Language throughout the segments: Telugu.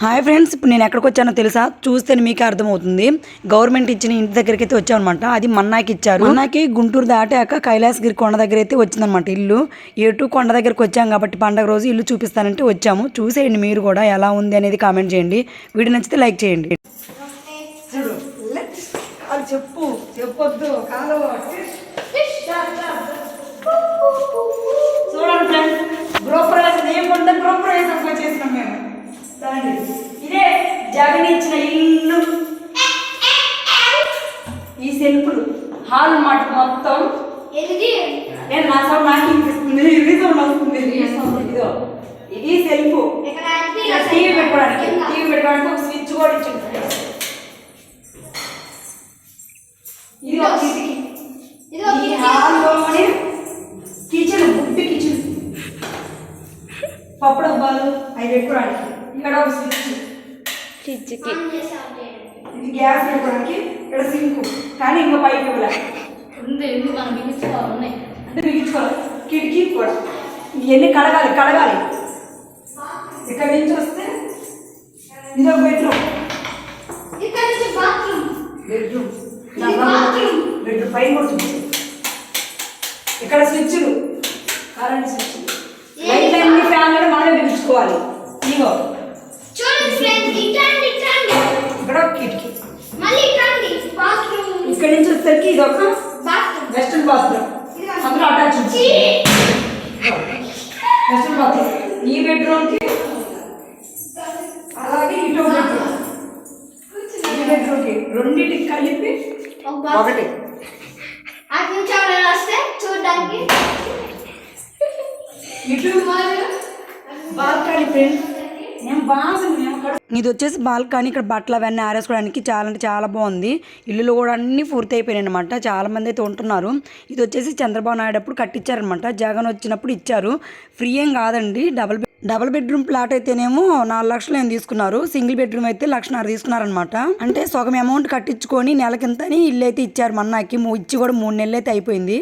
హాయ్ ఫ్రెండ్స్ ఇప్పుడు నేను ఎక్కడికి వచ్చానో తెలుసా? చూస్తే మీకే అర్థమవుతుంది. గవర్నమెంట్ ఇచ్చిన ఇంటి దగ్గరికి అయితే వచ్చామన్నమాట. అది మన్నాకి ఇచ్చారు. మన్నాకి గుంటూరు దాటాక కైలాసగిరి కొండ దగ్గర అయితే వచ్చిందనమాట ఇల్లు ఎటు కొండ దగ్గరికి వచ్చాం కాబట్టి పండగ రోజు ఇల్లు చూపిస్తానంటే వచ్చాము. చూసేయండి మీరు కూడా ఎలా ఉంది అనేది కామెంట్ చేయండి. వీడియో నచ్చితే లైక్ చేయండి. చెప్పు చెప్పొద్దు జగన్ ఇచ్చిన ఇల్లు. ఈ సెల్ఫ్లు హాల్ మాట మొత్తం. నేను నా సౌండ్ నాకు వినిపిస్తుంది. ఇది సౌండ్ వస్తుంది. ఇదో ఇది సెల్ఫ్ టీవీ పెట్టుకోవడానికి టీవీ పెట్టుకోవడానికి ఒక స్విచ్ కూడా ఇచ్చింది ఇది ఒక ఇది. హాల్లోనే కిచెన్ బుడ్డి కిచెన్. పప్పు డబ్బాలు అవి పెట్టుకోవడానికి. ఇక్కడ ఒక స్విచ్. ఆన్ చేసాం ఇది గ్యాస్ పెట్టుకోవడానికి ఇక్కడ సింక్. కానీ ఇంకా పైకి ఇవ్వలే. ఉంది ఉంది మనం బిగించుకోవాలి ఉన్నాయి. అంటే బిగించుకోవాలి. కిటికీ కూడా. ఇవన్నీ కడగాలి కడగాలి. ఇక్కడ నుంచి వస్తే ఇది ఒక బెడ్రూమ్. ఇక్కడ నుంచి బాత్రూమ్. బెడ్రూమ్. పైన కూడా. ఇక్కడ స్విచ్లు. కరెంట్ స్విచ్ లైట్ అన్ని ఫ్యాన్లు మనమే బిగించుకోవాలి. ఇగో చూడండి ఫ్రెండ్స్ ఇట్లాంటి ఇట్లాంటి ఇక్కడ ఒక కిటికీ మళ్ళీ ఇట్లాంటి బాత్రూమ్ ఇక్కడ నుంచి వచ్చేసరికి ఇది ఒక వెస్ట్రన్ బాత్రూమ్. అందులో అటాచ్ ఉంది వెస్ట్రన్ బాత్రూమ్. ఈ బెడ్రూమ్కి అలాగే ఇటు బెడ్రూమ్. ఈ బెడ్రూమ్కి రెండింటికి కలిపి ఒకటి. అటు నుంచి ఎవరైనా వస్తే చూడడానికి. ఇటు నేను బాగుంది ఇది వచ్చేసి బాల్కనీ ఇక్కడ బట్టలు అవన్నీ ఆరేసుకోవడానికి చాలా అంటే చాలా బాగుంది. ఇల్లులు కూడా అన్ని పూర్తి అయిపోయినాయి అనమాట చాలా మంది అయితే ఉంటున్నారు. ఇది వచ్చేసి చంద్రబాబు నాయుడు అప్పుడు కట్టించారనమాట జగన్ వచ్చినప్పుడు ఇచ్చారు. ఫ్రీ ఏం కాదండి. Double bed double bedroom flat అయితేనేమో నాలుగు లక్షలు ఏం తీసుకున్నారు. సింగిల్ బెడ్రూమ్ అయితే లక్షన్నర తీసుకున్నారనమాట అంటే సగం అమౌంట్ కట్టించుకొని నెలకింతని ఇల్లు అయితే ఇచ్చారు మన్నాకి. ఇచ్చి కూడా మూడు నెలలు అయితే అయిపోయింది.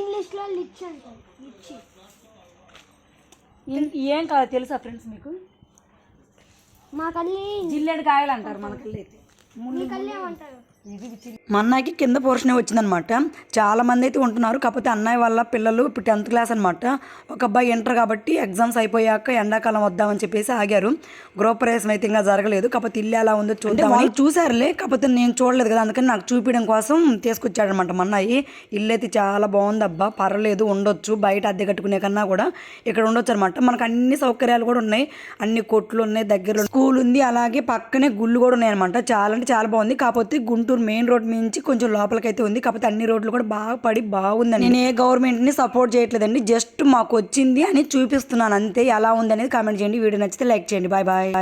ఇంగ్లీష్లో లిచ్ అంటారు లిచ్ ఏం కాదు తెలుసా ఫ్రెండ్స్ మీకు? మా జిల్లేడు కాయలు అంటారు మన కళ్ళు అయితే మీ కల్లి ఏమంటారు మన్నాకి కింద పోర్షనే వచ్చిందనమాట. చాలా మంది అయితే ఉంటున్నారు. కాకపోతే అన్నయ్య వాళ్ళ పిల్లలు ఇప్పుడు టెన్త్ క్లాస్ అనమాట ఒక అబ్బాయి ఇంటర్ కాబట్టి ఎగ్జామ్స్ అయిపోయాక ఎండాకాలం వద్దామని చెప్పేసి ఆగారు. గృహప్రవేశం అయితే ఇంకా జరగలేదు. కాకపోతే ఇల్లు ఎలా ఉందో చూద్దాం వాళ్ళు చూసారులే కాకపోతే నేను చూడలేదు కదా అందుకని నాకు చూపించడం కోసం తీసుకొచ్చాడనమాట మన్నాయి. ఇల్లు అయితే చాలా బాగుంది అబ్బా పర్లేదు ఉండొచ్చు. బయట అద్దె కట్టుకునే కన్నా కూడా ఇక్కడ ఉండొచ్చు అనమాట మనకు అన్ని సౌకర్యాలు కూడా ఉన్నాయి. అన్ని కొట్లు ఉన్నాయి దగ్గరలో స్కూల్ ఉంది అలాగే పక్కనే గుళ్ళు కూడా ఉన్నాయి అనమాట చాలా అంటే చాలా బాగుంది. కాకపోతే గుంటూరు మెయిన్ రోడ్ నుంచి కొంచెం లోపలికైతే ఉంది. కాకపోతే అన్ని రోడ్లు కూడా బాగా పడి బాగుందండి. నేను ఏ గవర్నమెంట్ని సపోర్ట్ చేయట్లేదండి. జస్ట్ మాకు వచ్చింది అని చూపిస్తున్నాను. అంతే ఎలా ఉంది అనేది కామెంట్ చేయండి. వీడియో నచ్చితే లైక్ చేయండి. Bye bye.